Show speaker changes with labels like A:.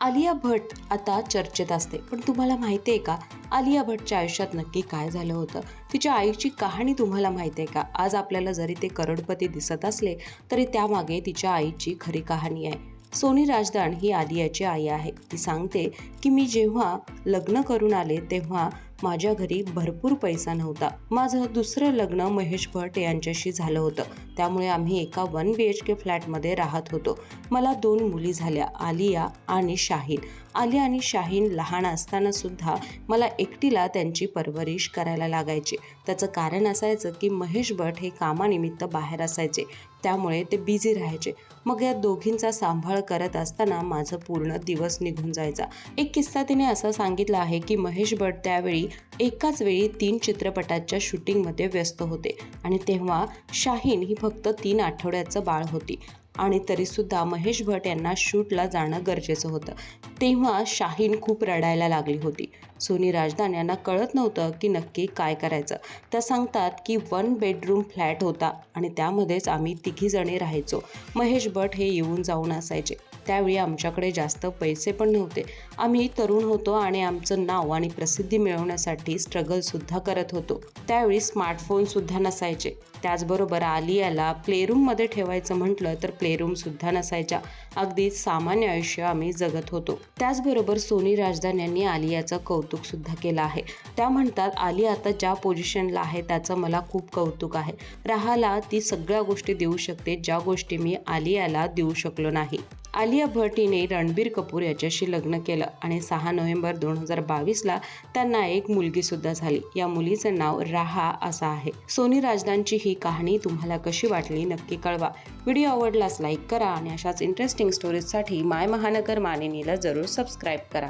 A: आलिया भट आता चर्चेत असते. पण तुम्हाला माहिती आहे का? आलिया भटच्या आयुष्यात नक्की काय झालं होतं? तिच्या आईची कहाणी तुम्हाला माहिती आहे का? आज आपल्याला जरी ते करोडपती दिसत असले तरी त्यामागे तिच्या आईची खरी कहाणी आहे. सोनी राजदान ही आलियाची आई आहे. ती सांगते की मी जेव्हा लग्न करून आले तेव्हा माझ्या घरी भरपूर पैसा नव्हता. माझं दुसरं लग्न महेश भट यांच्याशी झालं होतं. त्यामुळे आम्ही एका वन बी एच के फ्लॅटमध्ये राहत होतो. मला दोन मुली झाल्या आलिया आणि शाहीन. आलिया आणि शाहीन लहान असताना सुद्धा मला एकटीला त्यांची परवरिश करायला लागायची. त्याचं कारण असायचं की महेश भट हे कामानिमित्त बाहेर असायचे. त्यामुळे ते बिझी राहायचे. मग या दोघींचा सांभाळ करत असताना माझं पूर्ण दिवस निघून जायचा. एक किस्सा तिने असा सांगितला आहे की महेश भट त्यावेळी एकाच वेळी तीन चित्रपटाच्या शूटिंगमध्ये व्यस्त होते. आणि तेव्हा शाहीन ही फक्त तीन आठवड्याचं बाळ होती. आणि तरीसुद्धा महेश भट यांना शूटला जाणं गरजेचं होतं. तेव्हा शाहीन खूप रडायला लागली होती. सोनी राजदान यांना कळत नव्हतं की नक्की काय करायचं. त्या सांगतात की वन बेडरूम फ्लॅट होता आणि त्यामध्येच आम्ही तिघीजणी राहायचो. महेश भट हे येऊन जाऊन असायचे. त्यावेळी आमच्याकडे जास्त पैसे पण नव्हते. आम्ही तरुण होतो आणि आमचं नाव आणि प्रसिद्धी मिळवण्यासाठी स्ट्रगलसुद्धा करत होतो. त्यावेळी स्मार्टफोनसुद्धा नसायचे. त्याचबरोबर आलियाला प्लेरूममध्ये ठेवायचं म्हटलं तर प्लेरूमसुद्धा नसायच्या. अगदी सामान्य आयुष्य आम्ही जगत होतो. त्याचबरोबर सोनी राजदान यांनी आलियाचं कौतुकसुद्धा केलं आहे. त्या म्हणतात आलिया आता ज्या पोझिशनला आहे त्याचं मला खूप कौतुक आहे. राहाला ती सगळ्या गोष्टी देऊ शकते ज्या गोष्टी मी आलियाला देऊ शकलो नाही. आलिया भट हिने रणबीर कपूर याच्याशी लग्न केलं आणि सहा नोव्हेंबर दोन हजार बावीसला त्यांना एक मुलगीसुद्धा झाली. या मुलीचं नाव राहा असं आहे. सोनी राजदानची ही कहाणी तुम्हाला कशी वाटली नक्की कळवा. व्हिडिओ आवडलास लाईक करा आणि अशाच इंटरेस्टिंग स्टोरीजसाठी माय महानगर मानिनीला जरूर सबस्क्राईब करा.